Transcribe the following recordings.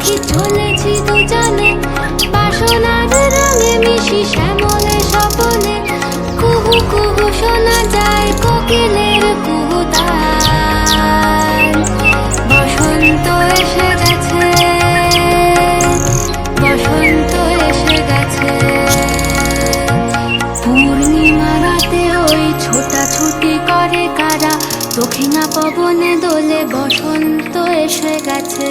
মাখি চলেছি দুজনে, বাসনার রঙে মিশি শ্যামলে স্বপনে। কুহু কুহু শোনা যায় কোকিলের কুহুতান বসন্ত এসে গেছে, বসন্ত এসে গেছে। পূর্ণিমা রাতে ওই ছোটাছুটি করে কারা? দক্ষিণা পবনে দোলে বসন্ত এসে গেছে।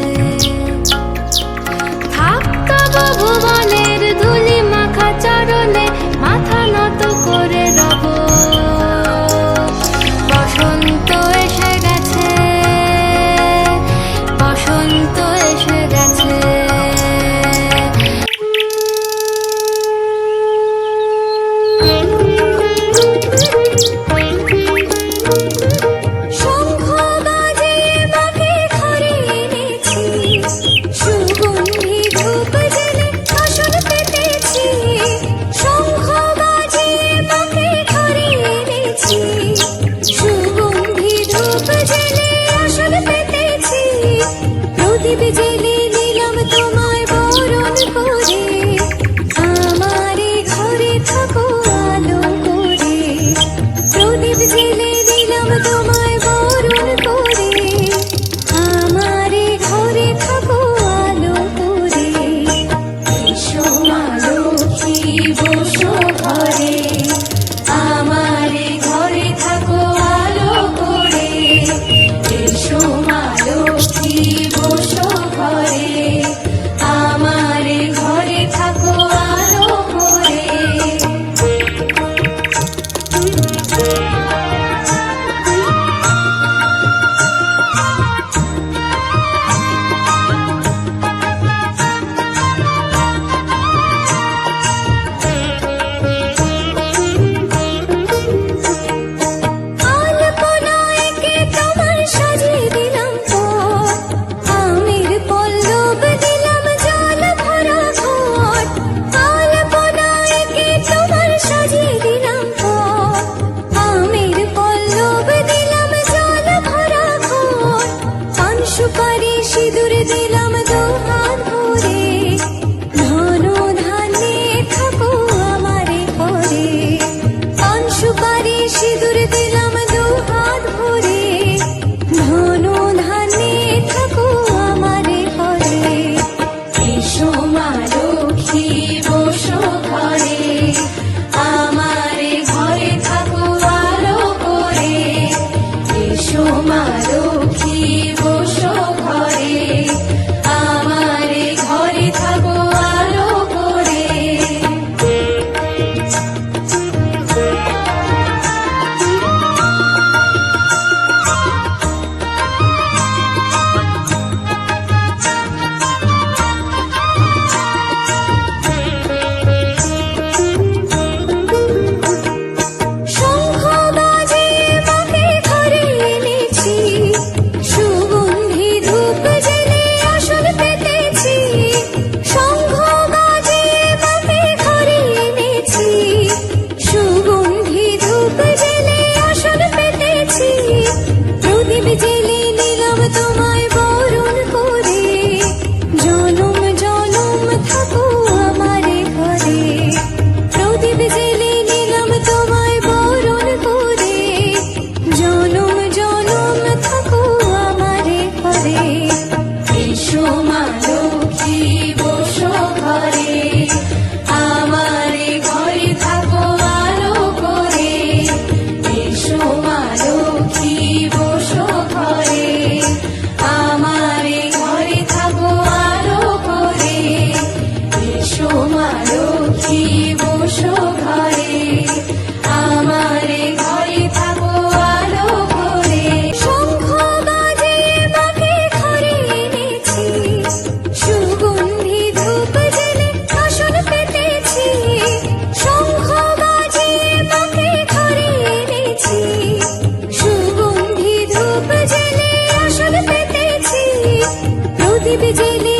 you I Maru. बिजली